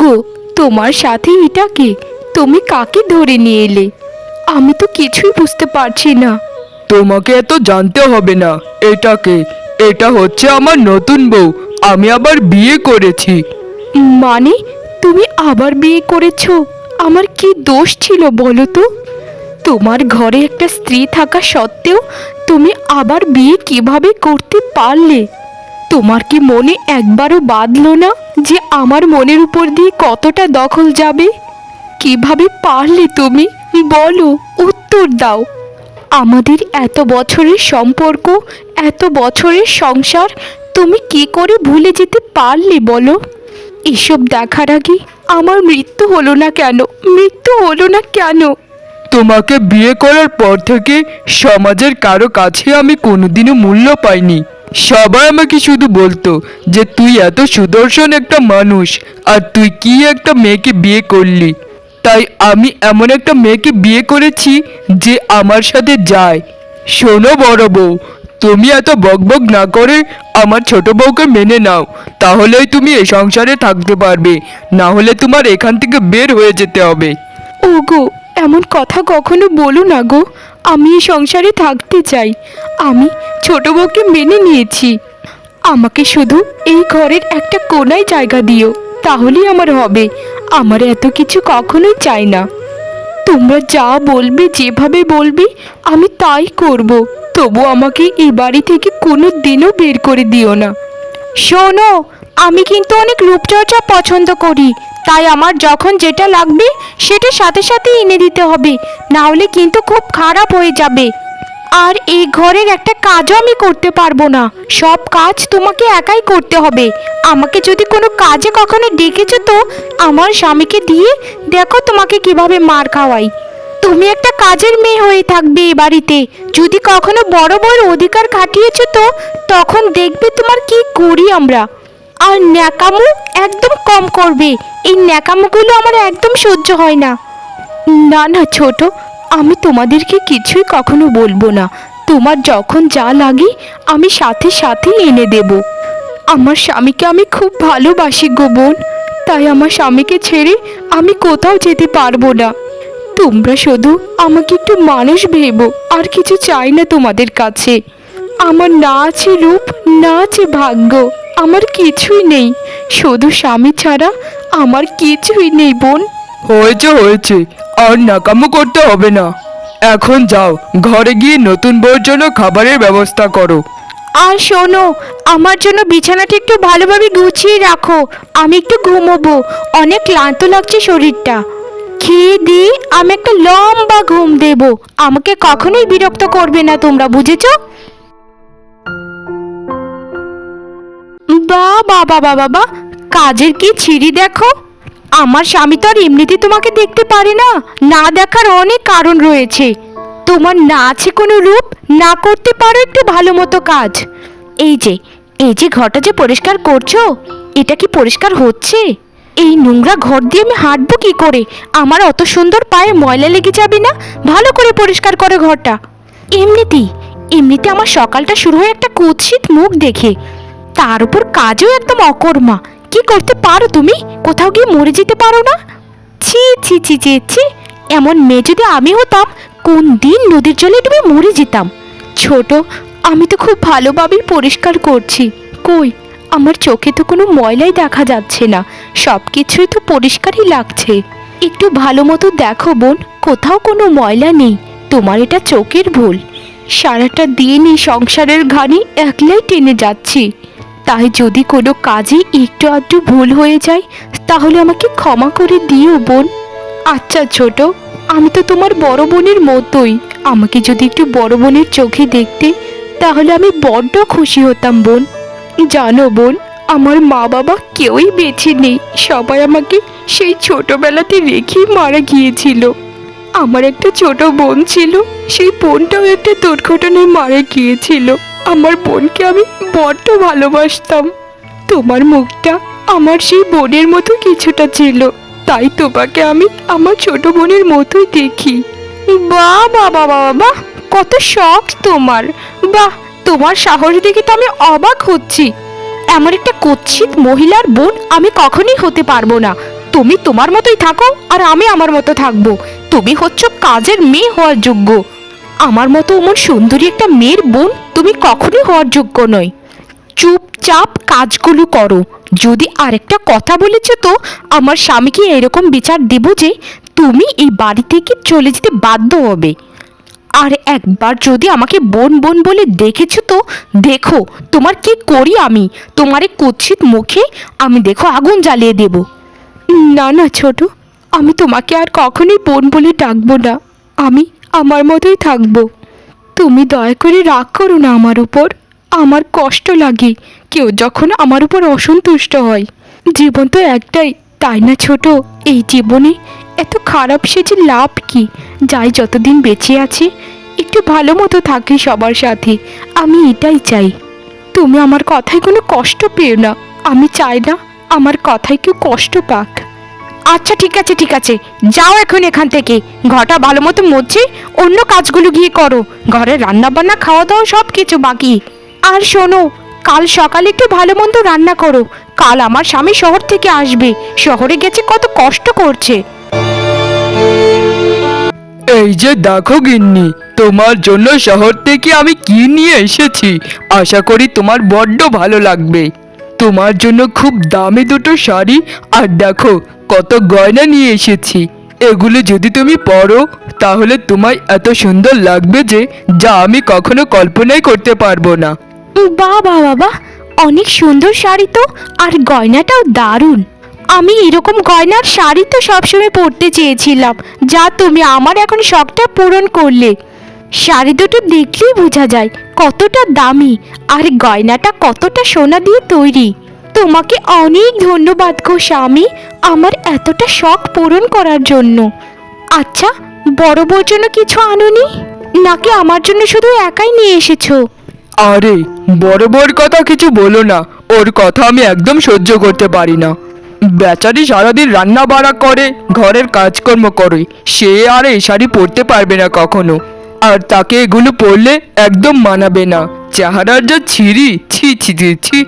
ওগো তোমার সাথে এটা কে? তুমি কাকে ধরে নিয়ে এলে? আমি তো কিছুই বুঝতে পারছি না। তোমাকে এত জানতে হবে না এটাকে এটা হচ্ছে আমার নতুন বউ আমি আবার বিয়ে করেছি। মানে তুমি আবার বিয়ে করেছ? আমার কি দোষ ছিল বলো তো? তোমার ঘরে একটা স্ত্রী থাকা সত্ত্বেও তুমি আবার বিয়ে কীভাবে করতে পারলে? তোমার কি মনে একবারও বাঁধলো না যে আমার মনের উপর দিয়ে কতটা দখল যাবে? কীভাবে পারলে তুমি? বলো, উত্তর দাও। আমাদের এত বছরের সম্পর্ক, এত বছরের সংসার, তুমি কি করে ভুলে যেতে পারলে বলো? এসব দেখার আগে আমার মৃত্যু হলো না কেন? মৃত্যু হলো না কেন? তোমাকে বিয়ে করার পর থেকে সমাজের কারও কাছে আমি কোনোদিনও মূল্য পাইনি। সবাই আমাকে শুধু বলতো যে তুই এত সুদর্শন একটা মানুষ আর তুই কি একটা মেয়েকে বিয়ে করলি। তাই আমি এমন একটা মেয়েকে বিয়ে করেছি যে আমার সাথে যায়। শোনো বড় বউ, তুমি এত বকবক না করে আমার ছোট বউকে মেনে নাও, তাহলেই তুমি এই সংসারে থাকতে পারবে, না হলে তোমার এখান থেকে বের হয়ে যেতে হবে। ওগো এমন কথা কখনো বলো না গো। আমি এই সংসারে থাকতে চাই। আমি ছোট বউকে মেনে নিয়েছি। আমাকে শুধু এই ঘরের একটা কোনায় জায়গা দিও, তাহলেই আমার হবে। আমার এত কিছু কখনোই চাই না। তোমরা যা বলবে, যেভাবে বলবে, আমি তাই করব। তবু আমাকে এই বাড়ি থেকে কোনো দিনও বের করে দিও না। শোনো, আমি কিন্তু অনেক রূপচর্চা পছন্দ করি। তাই আমার যখন যেটা লাগবে, সেটা সাথে সাথে এনে দিতে হবে না হলে কিন্তু খুব খারাপ হয়ে যাবে। আর এই ঘরের একটা কাজও আমি করতে পারব না। সব কাজ তোমাকে একাই করতে হবে। আমাকে যদি কোনো কাজে কখনো ডেকেছো তো, আমার স্বামীকে দিয়ে দেখো তোমাকে কীভাবে মার খাওয়াই। তুমি একটা কাজের মেয়ে হয়ে থাকবে এ বাড়িতে। যদি কখনো বড় বড় অধিকার খাটিয়েছো তো, তখন দেখবে তোমার কি করি আমরা। আর ন্যাকামো একদম কম করবে। এই ন্যাকামোগুলো আমার একদম সহ্য হয় না। না না, ছোট, আমি তোমাদেরকে কিছুই কখনো বলব না। তোমার যখন যা লাগে, আমি সাথে সাথেই এনে দেব। আমার স্বামীকে আমি খুব ভালোবাসি গো বোন। তাই আমার স্বামীকে ছেড়ে আমি কোথাও যেতে পারব না। তোমরা শুধু আমাকে একটু মানুষ ভেবো, আর কিছু চাই না তোমাদের কাছে। আমার না আছে রূপ, না আছে ভাগ্য। আমার কিছুই নেই। শুধু স্বামী ছাড়া আমার কিছুই নেই বোন। হয়েছে হয়েছে। আর নাকামো করতে হবে না। এখন যাও ঘরে গিয়ে নতুন বউর জন্য খাবারের ব্যবস্থা করো। আর শোনো আমার জন্য বিছানাটা একটু ভালোভাবে গুছিয়ে রাখো। আমি একটু ঘুমোবো। অনেক ক্লান্ত লাগছে শরীরটা। খেয়ে দিয়ে আমি একটা লম্বা ঘুম দেব? আমাকে কখনোই বিরক্ত করবে না তোমরা বুঝেছ? বা বাবা বাবা বা কাজের কি ছিঁড়ি দেখো? আমার স্বামী তো আর এমনিতে তোমাকে দেখতে পারে না। না দেখার অনেক কারণ রয়েছে। তোমার না আছে কোনো রূপ, না করতে পারো একটু ভালো মতো কাজ। এই যে এই যে ঘরটা যে পরিষ্কার করছ, এটা কি পরিষ্কার হচ্ছে? এই নোংরা ঘর দিয়ে আমি হাঁটবো কি করে? আমার অত সুন্দর পায়ে ময়লা লেগে যাবে না? ভালো করে পরিষ্কার করে ঘরটা। এমনিতেই এমনিতে আমার সকালটা শুরু হয় একটা কুৎসিত মুখ দেখে। তার উপর কাজও একদম অকর্মা। কি করতে পারো তুমি? কোথাও গিয়ে মরে যেতে পারো না? ছি ছি ছি ছি ছি। এমন মেয়ে যদি আমি হতাম, কোন দিন নদীর জলে ডুবে মরে যেতাম। ছোট, আমি তো খুব ভালোভাবেই পরিষ্কার করছি। কই, আমার চোখে তো কোনো ময়লাই দেখা যাচ্ছে না। সব কিছুই তো পরিষ্কারই লাগছে। একটু ভালো মতো দেখো বোন, কোথাও কোনো ময়লা নেই। তোমার এটা চোখের ভুল। সারাটা দিন এই সংসারের ঘানি একলাই টেনে যাচ্ছি। তাই যদি কোনো কাজে একটু আধটু ভুল হয়ে যায়, তাহলে আমাকে ক্ষমা করে দিও, বোন। আচ্ছা ছোট, আমি তো তোমার বড় বোনের মতোই। আমাকে যদি একটু বড় বোনের চোখে দেখতে, তাহলে আমি বড্ড খুশি হতাম, বোন। জানো, বোন, আমার মা বাবা কেউই বেঁচে নেই। সবাই আমাকে সেই ছোটবেলাতে রেখেই মারা গিয়েছিল। আমার একটা ছোট বোন ছিল, সেই বোনটাও একটা দুর্ঘটনায় মারা গিয়েছিল। আমার বোনকে আমি বড্ড ভালোবাসতাম। তোমার মুখটা আমার সেই বোনের মতো কিছুটা ছিল। তাই তোমাকে আমি আমার ছোট বোনের মতোই দেখি। বাহ বাহ বাহ বাহ কত শখ তোমার। বাহ, তোমার সাহস দেখে তো আমি অবাক হচ্ছি। এমন একটা কুৎসিত মহিলার বোন আমি কখনই হতে পারব না। তুমি তোমার মতোই থাকো আর আমি আমার মতো থাকব। তুমি হচ্ছ কাজের মেয়ে হওয়ার যোগ্য। আমার মতো এমন সুন্দরী একটা মেয়ের বোন তুমি কখনোই হওয়ার যোগ্য নয় চুপচাপ কাজগুলো করো। যদি আরেকটা কথা বলেছ তো, আমার স্বামীকে এরকম বিচার দেব যে তুমি এই বাড়ি থেকে চলে যেতে বাধ্য হবে। আর একবার যদি আমাকে বোন বোন বলে দেখেছ তো, দেখো তোমার কি করি আমি? তোমার এই কুৎসিত মুখে আমি দেখো আগুন জ্বালিয়ে দেব। না না, ছোট, আমি তোমাকে আর কখনোই বোন বলে ডাকবো না। আমি আমার মতোই থাকব। তুমি দয়া করে রাগ করো না আমার উপর। আমার কষ্ট লাগে। কেউ যখন আমার উপর অসন্তুষ্ট হয়। জীবন তো একটাই, তাই না ছোট? এই জীবনে এত খারাপ সেজে লাভ কি? যাই যতদিন বেঁচে আছে, একটু ভালো মতো থাকি সবার সাথে। আমি এটাই চাই। তুমি আমার কথায় কোনো কষ্ট পেও না। আমি চাই না আমার কথায় কেউ কষ্ট পাক। আচ্ছা ঠিক আছে ঠিক আছে। যাও এখন এখান থেকে। ঘরটা ভালো মতো মুছে, অন্য কাজগুলো গিয়ে করো। ঘরে রান্না বান্না খাওয়া দাওয়া সব কিছু বাকি। আর শোনো, কাল সকালে একটু ভালো মন্দ রান্না করো। কাল আমার স্বামী শহর থেকে আসবে। শহরে গেছে, কত কষ্ট করছে। এই যে দেখো গিন্নি, তোমার জন্য শহর থেকে আমি কি নিয়ে এসেছি? আশা করি তোমার বড্ড ভালো লাগবে। তোমার জন্য খুব দামি দুটো শাড়ি, আর দেখো কত গয়না নিয়ে এসেছি। এগুলো যদি তুমি পরো, তাহলে তোমায় এত সুন্দর লাগবে যে, যা আমি কখনো কল্পনাই করতে পারব না। বাহ বাবা, অনেক সুন্দর শাড়ি তো, আর গয়নাটাও দারুণ। আমি এরকম গয়নার শাড়ি তো সবসময় পরতে চেয়েছিলাম, যা তুমি আমার এখন শখটা পূরণ করলে। শাড়ি দুটো দেখলেই বোঝা যায় কতটা দামি, আর গয়নাটা কতটা সোনা দিয়ে তৈরি। তোমাকে অনেক ধন্যবাদ গো স্বামী, আমার এতটা শখ পূরণ করার জন্য। আচ্ছা বড় বউর জন্য কিছু আনোনি? নাকি আমার জন্য শুধু একাই নিয়ে এসেছ? আরে, বড় বড় কথা কিছু বলো না, ওর কথা আমি একদম সহ্য করতে পারি না। বেচারি সারাদিন রান্না বাড়া করে, ঘরের কাজকর্ম করে, সে আর এই শাড়ি পরতে পারবে না কখনো। আর তাকে এগুলো পরলে একদম মানাবে না। চেহারার যা ছিঁড়ি ছি ছি ছি ছি।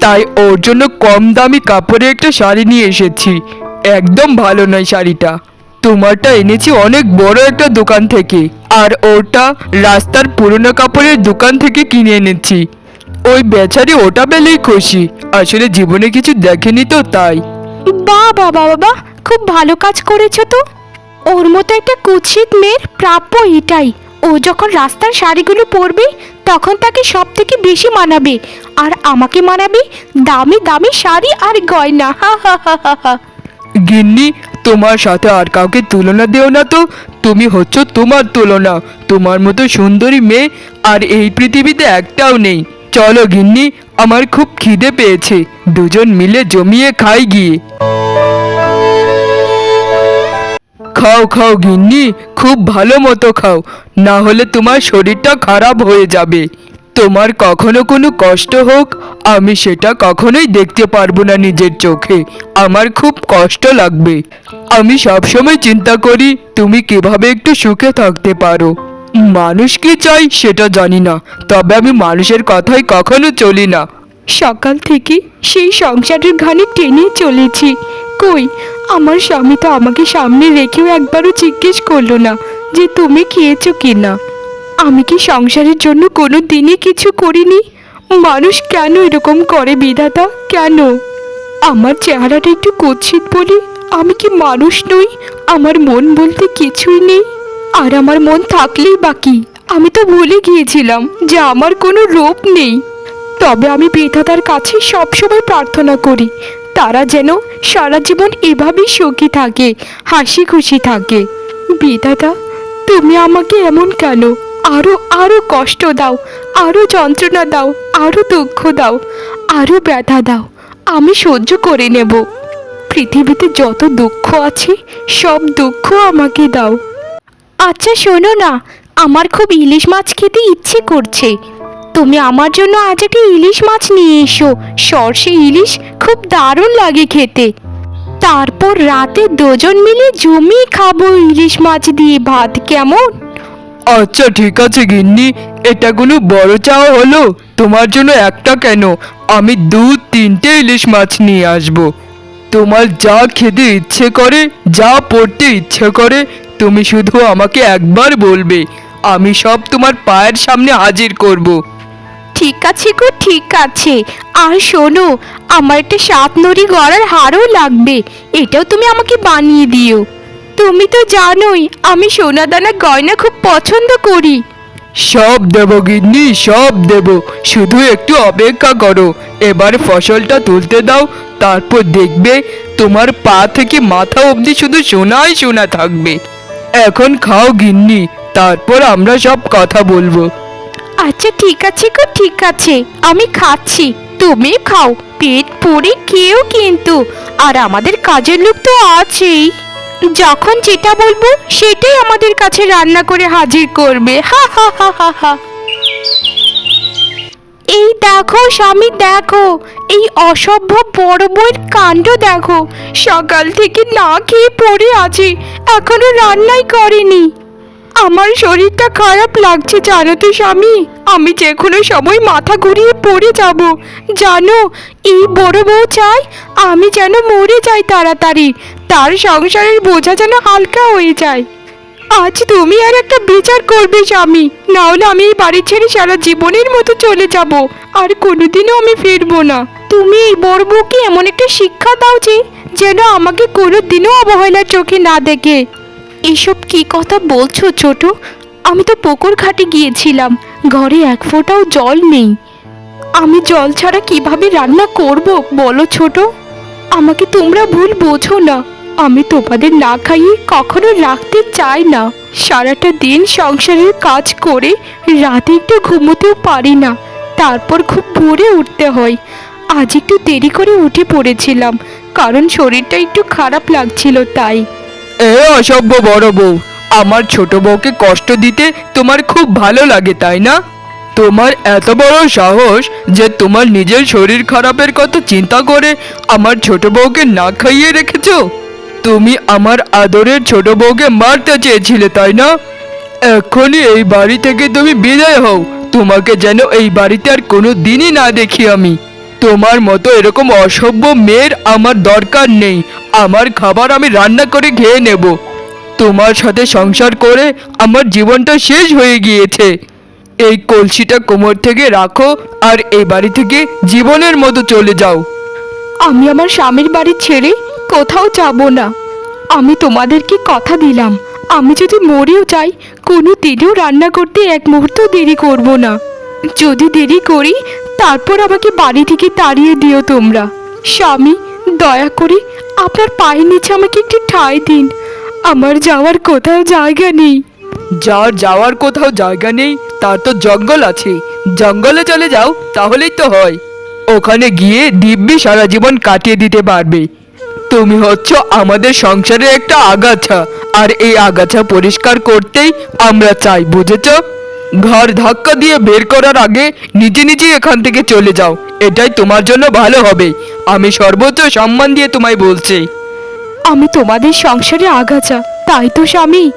তাই ওর জন্য কম দামি কাপড়ে একটা শাড়ি নিয়ে এসেছি। একদম ভালো নয় শাড়িটা। তোমারটা এনেছি অনেক বড় একটা দোকান থেকে। আর ওটা রাস্তার পুরনো কাপড়ের দোকান থেকে কিনে এনেছি। ওই বেচারি ওটা পেলেই খুশি। আসলে জীবনে কিছু দেখেনি তো তাই। বাহ বাবা বাবা খুব ভালো কাজ করেছ তো। ওর মতো একটা কুৎসিত মেয়ের প্রাপ্য এটাই। ও যখন রাস্তার শাড়িগুলো পরবে, তখন তাকে সব থেকে বেশি মানাবে। আর আমাকে মানাবে? দামি দামি শাড়ি আর গয়না। হা হা হা হা হা। গিন্নি, তোমার সাথে আর কাউকে তুলনা দেও না তো। তুমি হচ্ছ তোমার তুলনা। তোমার মতো সুন্দরী মেয়ে আর এই পৃথিবীতে একটাও নেই। চলো গিন্নি, আমার খুব খিদে পেয়েছে। দুজন মিলে জমিয়ে খাই গিয়ে। খাও খাও গিন্নি, খুব ভালো মতো খাও। না হলে তোমার শরীরটা খারাপ হয়ে যাবে। তোমার কখনো কোনো কষ্ট হোক, আমি সেটা কখনোই দেখতে পারব না নিজের চোখে। আমার খুব কষ্ট লাগবে। আমি সবসময় চিন্তা করি, তুমি কীভাবে একটু সুখে থাকতে পারো। মানুষ কি চাই সেটা জানি না, তবে আমি মানুষের কথাই কখনো চলি না। সকাল থেকে সেই সংসারের ঘানি টেনে চলেছি। কই, আমার স্বামী তো আমাকে সামনে রেখেও একবারও জিজ্ঞেস করল না যে তুমি খেয়েছো কি না আমি কি সংসারের জন্য কোনো দিনই কিছু করিনি? মানুষ কেন এরকম করে বিধাতা? কেন? আমার চেহারাটা একটু কুৎসিত বলি, আমি কি মানুষ নই? আমার মন বলতে কিছুই নেই। আর আমার মন থাকলেই বাকি আমি তো ভুলে গিয়েছিলাম যে আমার কোনো রূপ নেই। তবে আমি বিধাতার কাছে সবসময় প্রার্থনা করি, তারা যেন সারা জীবন এভাবেই সুখী থাকে, হাসি খুশি থাকে। বিধাতা, তুমি আমাকে এমন কেন আরও আরও কষ্ট দাও, আরও যন্ত্রণা দাও, আরও দুঃখ দাও, আরও ব্যথা দাও, আমি সহ্য করে নেব। পৃথিবীতে যত দুঃখ আছে, সব দুঃখ আমাকে দাও। আচ্ছা শোনো না, আমার খুব ইলিশ মাছ খেতে ইচ্ছে করছে। তুমি আমার জন্য আজ একটা ইলিশ মাছ নিয়ে এসো। সর্ষে ইলিশ খুব দারুণ লাগে খেতে। তারপর রাতে দুজন মিলে জমিয়ে খাব ইলিশ মাছ দিয়ে। ভাত কেমন? আচ্ছা ঠিক আছে গিন্নি। এটা কোনো বড় চাও হলো? তোমার জন্য একটা কেন? আমি দু তিনটে ইলিশ মাছ নিয়ে আসব। তোমার যা খেতে ইচ্ছে করে, যা পড়তে ইচ্ছে করে, তুমি শুধু আমাকে একবার বলবে। আমি সব তোমার পায়ের সামনে হাজির করব। ঠিক আছে গো, ঠিক আছে। আর শোনো, আমার একটা সাত নড়ি গড়ার হারও লাগবে। এটাও তুমি আমাকে বানিয়ে দিও। তুমি তো জানোই আমি সোনা দানা গয়না খুব পছন্দ করি। সব দেব গিন্নি সব দেব। শুধু একটু অপেক্ষা করো। এবার ফসলটা তুলতে দাও তারপর দেখবে তোমার পা থেকে মাথা অবধি শুধু সোনাই সোনা থাকবে। এখন খাও গিন্নি তারপর আমরা সব কথা বলব। আচ্ছা ঠিক আছে গো ঠিক আছে আমি খাচ্ছি। তুমি খাও পেট পুরি খেও কিন্তু আর আমাদের কাজের লোক তো আছেই। যখন যেটা বলব, সেটাই আমাদের কাছে রান্না করে হাজির করবে। হা হা হা হা হা। এই দেখো, স্বামী, দেখো, এই অসভ্য বড় বইয়ের কাণ্ড দেখো। সকাল থেকে না খেয়ে পড়ে আছি, এখনও রান্নাই করেনি। আমার শরীরটা খারাপ লাগছে জানো তো স্বামী। আমি যে কোনো সময় মাথা ঘুরিয়ে পড়ে যাব। জানো, এই বড় বউ চাই, আমি যেন মরে যাই তাড়াতাড়ি। তার সংসারের বোঝা যেন হালকা হয়ে যায়। আজ তুমি আর একটা বিচার করবে, স্বামী। না হলে আমি এই বাড়ি ছেড়ে সারা জীবনের মতো চলে যাব। আর কোনোদিনও আমি ফিরবো না। তুমি এই বড় বউকে এমন একটা শিক্ষা দাও যে, যেন আমাকে কোনোদিনও অবহেলার চোখে না দেখে। এসব কি কথা বলছো ছোট? আমি তো পুকুর ঘাটে গিয়েছিলাম, ঘরে এক ফোঁটাও জল নেই। আমি জল ছাড়া কীভাবে রান্না করব বলো ছোট? আমাকে তোমরা ভুল বোঝো না, আমি তোমাদের না খাইয়ে কখনো রাখতে চাই না। সারাটা দিন সংসারের কাজ করে রাতে একটু ঘুমোতেও পারি না, তারপর খুব ভোরে উঠতে হয়। আজ একটু দেরি করে উঠে পড়েছিলাম, কারণ শরীরটা একটু খারাপ লাগছিল তাই। এ অসভ্য বড় বউ, আমার ছোট বউকে কষ্ট দিতে তোমার খুব ভালো লাগে, তাই না? তোমার এত বড় সাহস যে তোমার নিজের শরীর খারাপের কথা চিন্তা করে আমার ছোট বউকে না খাইয়ে রেখেছো? তুমি আমার আদরের ছোট বউকে মারতে চেয়েছিলে, তাই না? এখনই এই বাড়ি থেকে তুমি বিদায় হও, তোমাকে যেন এই বাড়িতে আর কোনো দিনই না দেখি আমি। তোমার মতো এরকম অসভ্য মেয়ের আমার দরকার নেই। আমার খাবার আমি রান্না করে খেয়ে নেব। তোমার সাথে সংসার করে আমার জীবনটা শেষ হয়ে গিয়েছে। এই কলসিটা কোমর থেকে রাখো আর এই বাড়ি থেকে জীবনের মতো চলে যাও। আমি আমার স্বামীর বাড়ি ছেড়ে কোথাও যাব না। আমি তোমাদেরকে কথা দিলাম। আমি যদি মরেও যাই, কোনো দিনও রান্না করতে এক মুহূর্ত দেরি করব না। যদি দেরি করি তারপর আমাকে বাড়ি থেকে তাড়িয়ে দিও তোমরা। স্বামী, দয়া করে আপনার পায়ের নিচে আমাকে একটি ঠাঁই দিন। আমার যাওয়ার কোথাও জায়গা নেই। যার যাওয়ার কোথাও জায়গা নেই, তার তো জঙ্গল আছে। জঙ্গলে চলে যাও, তাহলেই তো হয়। ওখানে গিয়ে দিব্যি সারা জীবন কাটিয়ে দিতে পারবে। তুমি হচ্ছ আমাদের সংসারের একটা আগাছা, আর এই আগাছা পরিষ্কার করতেই আমরা চাই, বুঝেছ? ঘর ধাক্কা দিয়ে বের করার আগে নিজে নিজে এখান থেকে চলে যাও। এটাই তোমার জন্য ভালো হবে। আমি সর্বোচ্চ সম্মান দিয়ে তোমায় বলছি। আমি তোমাদের সংসারে আগাছা। তাই তো স্বামী।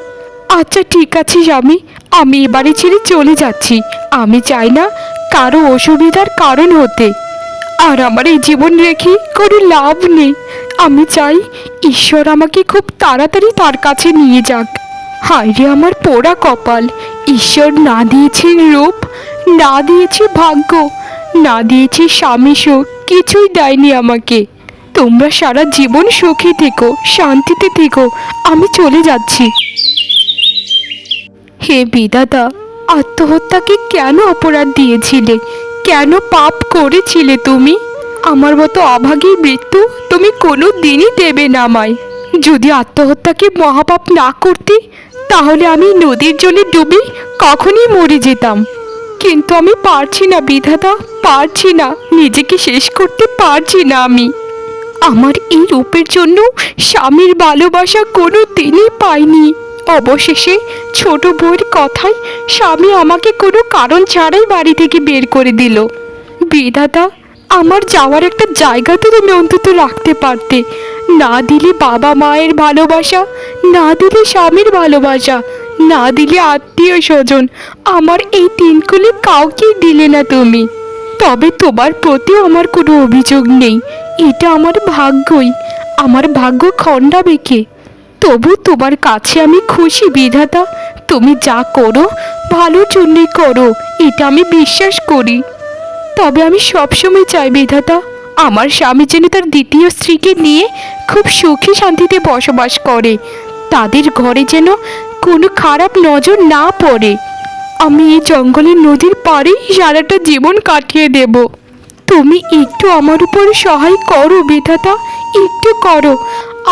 আচ্ছা ঠিক আছে স্বামী। আমি এবারে ছেড়ে চলে যাচ্ছি। আমি চাই না কারও অসুবিধার কারণ হতে। আর আমার এই জীবন রেখে কোনো লাভ নেই। আমি চাই ঈশ্বর আমাকে খুব তাড়াতাড়ি তার কাছে নিয়ে যাক। হায় রে আমার পোড়া কপাল। ঈশ্বর না দিয়েছে রূপ, না দিয়েছে ভাগ্য, না দিয়েছে স্বামী সুখ, কিছুই দেয়নি আমাকে। তোমরা সারা জীবন সুখী থেকো, শান্তিতে থেকো, আমি চলে যাচ্ছি। হে বিদাতা আত্মহত্যাকে কেন অপরাধ দিয়েছিলে? কেন পাপ করেছিলে তুমি? আমার মতো অভাগীর মৃত্যু তুমি কোনো দিনই দেবে না আমায়। যদি আত্মহত্যাকে মহাপাপ না করতে তাহলে আমি নদীর জলে ডুবে কখনই মরে যেতাম। কিন্তু আমি পারছি না, বিধাতা, পারছি না, নিজেকে শেষ করতে পারছি না আমি। আমার এই রূপের জন্য স্বামীর ভালোবাসা কোনো দিনই পাইনি। অবশেষে ছোট বউয়ের কথায় স্বামী আমাকে কোনো কারণ ছাড়াই বাড়ি থেকে বের করে দিল। বিধাতা আমার যাওয়ার একটা জায়গা তো তুমি অন্তত রাখতে পারতে। না দিলে বাবা মায়ের ভালোবাসা, না দিলে স্বামীর ভালোবাসা, না দিলে আত্মীয় স্বজন। আমার এই তিনগুলি কাউকেই দিলে না তুমি। তবে তোমার প্রতিও আমার কোনো অভিযোগ নেই। এটা আমার ভাগ্যই। আমার ভাগ্য খণ্ডাবে কে? তবু তোমার কাছে আমি খুশি, বিধাতা। তুমি যা করো ভালোর জন্যই করো। এটা আমি বিশ্বাস করি। তবে আমি সবসময় চাই বিধাতা, আমার স্বামী যেন তার দ্বিতীয় স্ত্রীকে নিয়ে খুব সুখী শান্তিতে বসবাস করে, তাদের ঘরে যেন কোনো খারাপ নজর না পড়ে। আমি এই জঙ্গলের নদীর পাড়েই সারাটা জীবন কাটিয়ে দেব। তুমি একটু আমার উপর সহায় করো বিধাতা, একটু করো।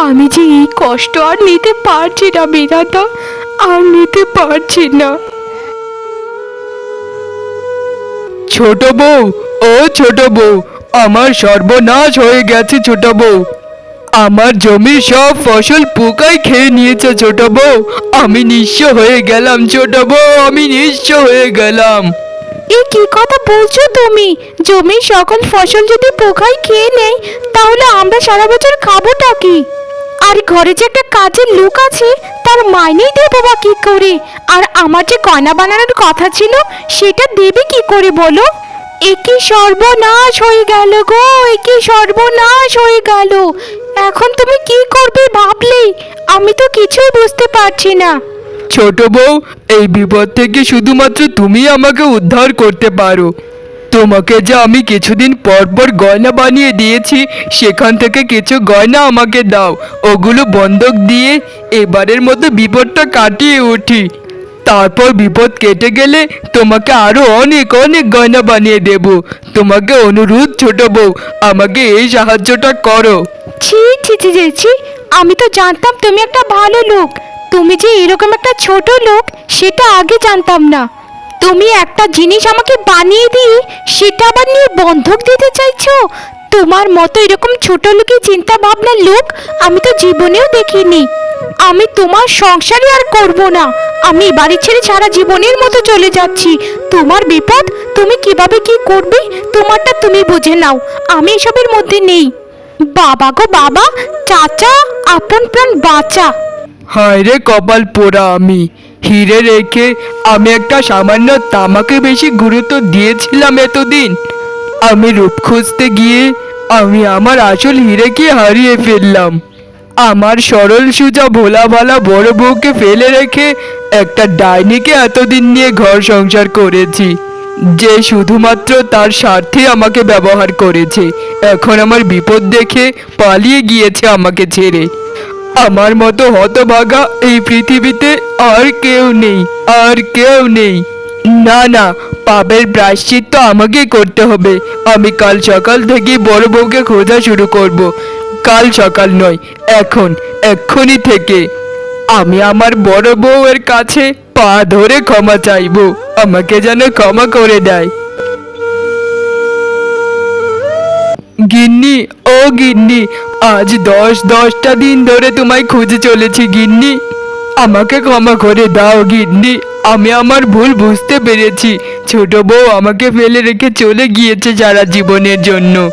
আমি যে এই কষ্ট আর নিতে পারছি না বিধাতা, আর নিতে পারছি না। ছোট বউ, ও ছোট বউ, আমার সর্বনাশ হয়ে গেছে ছোট বউ। আমার জমির সব ফসল পোকায় খেয়ে নিয়েছে ছোট বউ। আমি নিঃস্ব হয়ে গেলাম ছোট বউ, আমি নিঃস্ব হয়ে গেলাম। এ কি কথা বলছো তুমি? জমির সকল ফসল যদি পোকায় খেয়ে নেয়, তাহলে আমরা সারা বছর খাবোটা কি? আর ঘরে যে একটা কাজের লোক আছে, তার মাইনেই দেবো বা কি করে? আর আমার যে গয়না বানানোর কথা ছিল, সেটা দেবে কি করে বলো? এ কি সর্বনাশ হয়ে গেল গো এ কি সর্বনাশ হয়ে গেল। এখন তুমি কি করবে ভাবলে? আমি তো কিছুই বুঝতে পারছি না। ছোট বউ, এই বিপদ থেকে শুধুমাত্র তুমি আমাকে উদ্ধার করতে পারো। তোমাকে যে আমি কিছুদিন পর পর গয়না বানিয়ে দিয়েছি, সেখান থেকে কিছু গয়না আমাকে দাও। ওগুলো বন্ধক দিয়ে এবারের মতো বিপদটা কাটিয়ে উঠি। তারপর বিপদ কেটে গেলে তোমাকে আরও অনেক অনেক গয়না বানিয়ে দেব। তোমাকে অনুরোধ, ছোট বউ, আমাকে এই সাহায্যটা করো। ছি ছি ছি ছি ছি, আমি তো জানতাম তুমি একটা ভালো লোক। তুমি যে এরকম একটা ছোট লোক, সেটা আগে জানতাম না। তুমি একটা জিনিস আমাকে বানিয়ে দিয়ে সেটা আবার নিয়ে বন্ধক দিতে চাইছো? তোমার মতো এরকম ছোট লোকের চিন্তা ভাবনার লোক আমি তো জীবনেও দেখিনি। আমি তোমার সংসারই আর করব না। আমি বাড়ি ছেড়ে সারা জীবনের মতো চলে যাচ্ছি। তোমার বিপদ তুমি কীভাবে কি করবে, তোমারটা তুমি বুঝে নাও। আমি এসবের মধ্যে নেই। বাবা গো বাবা, চাচা, আপন প্রাণ বাঁচা। হায় রে কপাল পোড়া আমি। হিরে রেখে আমি একটা সামান্য তামাকে বেশি গুরুত্ব দিয়েছিলাম এতদিন। আমি রূপ খুঁজতে গিয়ে আমি আমার আসল হিরেকে হারিয়ে ফেললাম। আমার সরল সুজা ভোলা ভালা বড় বউকে ফেলে রেখে একটা ডাইনিকে এতদিন নিয়ে ঘর সংসার করেছি, যে শুধুমাত্র তার স্বার্থে আমাকে ব্যবহার করেছে। এখন আমার বিপদ দেখে পালিয়ে গিয়েছে আমাকে ছেড়ে। আমার মতো হতভাগা এই পৃথিবীতে আর কেউ নেই, আর কেউ নেই। না না, পাপের প্রায়শ্চিত্ত আমাকে করতে হবে। আমি কাল সকাল থেকে বড় বউকে খোঁজা শুরু করব। কাল সকাল নয়, এখন, এক্ষুনি থেকে। আমি আমার বড় বউয়ের কাছে পা ধরে ক্ষমা চাইব। আমাকে যেন ক্ষমা করে দেয়। গিন্নি, ও গিন্নি, আজ দশ দশটা দিন ধরে তোমায় খুঁজে চলেছি গিন্নি। আমাকে ক্ষমা করে দাও গিন্নি, আমি আমার ভুল বুঝতে পেরেছি। ছোট বউ আমাকে ফেলে রেখে চলে গিয়েছে সারা জীবনের জন্য।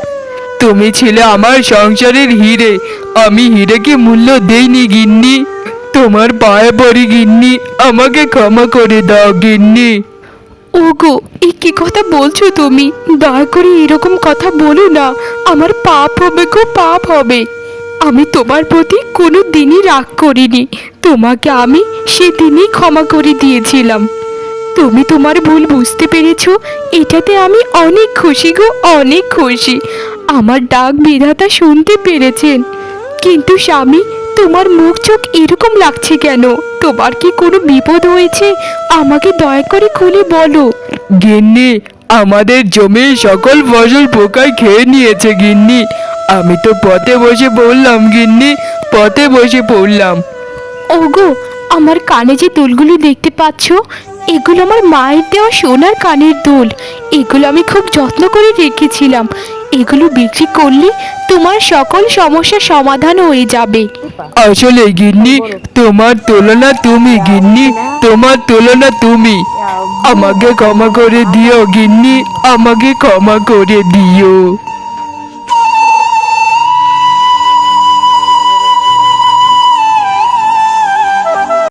তুমি ছিলে আমার সংসারের হিরে, আমি হিরেকে মূল্য দেইনি গিন্নি। তোমার পায়ে পড়ি গিন্নি, আমাকে ক্ষমা করে দাও গিন্নি। ওগো, এ কি কথা বলছো তুমি? দয়া করে এরকম কথা বলো না। আমার পাপ হবে গো, পাপ হবে। আমি তোমার প্রতি কোনো দিনই রাগ করিনি। তোমাকে আমি সেদিনই ক্ষমা করে দিয়েছিলাম। তুমি তোমার ভুল বুঝতে পেরেছ? এটাতে আমি অনেক খুশি গো, অনেক খুশি। আমার ডাক বিধাতা শুনতে পেরেছেন। কিন্তু স্বামী তোমার মুখ চোখ এরকম লাগছে কেন? তোমার কি কোনো বিপদ হয়েছে? আমাকে দয়া করে খুলে বলো। গিন্নি আমাদের জমির সকল ফসল পোকায় খেয়ে নিয়েছে গিন্নি। আমি তো পথে বসে পড়লাম গিন্নি পথে বসে পড়লাম। ওগো আমার কানে যে দুলগুলো দেখতে পাচ্ছ এগুলো আমার মায়ের দেওয়া সোনার কানের দুল। এগুলো আমি খুব যত্ন করে রেখেছিলাম। এগুলো বিক্রি করলে তোমার সকল সমস্যা সমাধান হয়ে যাবে। আসলে গিন্নি, তোমার তুলনা তুমি গিন্নি, তোমার তুলনা তুমি। আমাকে ক্ষমা করে দিও গিন্নি, আমাকে ক্ষমা করে দিও।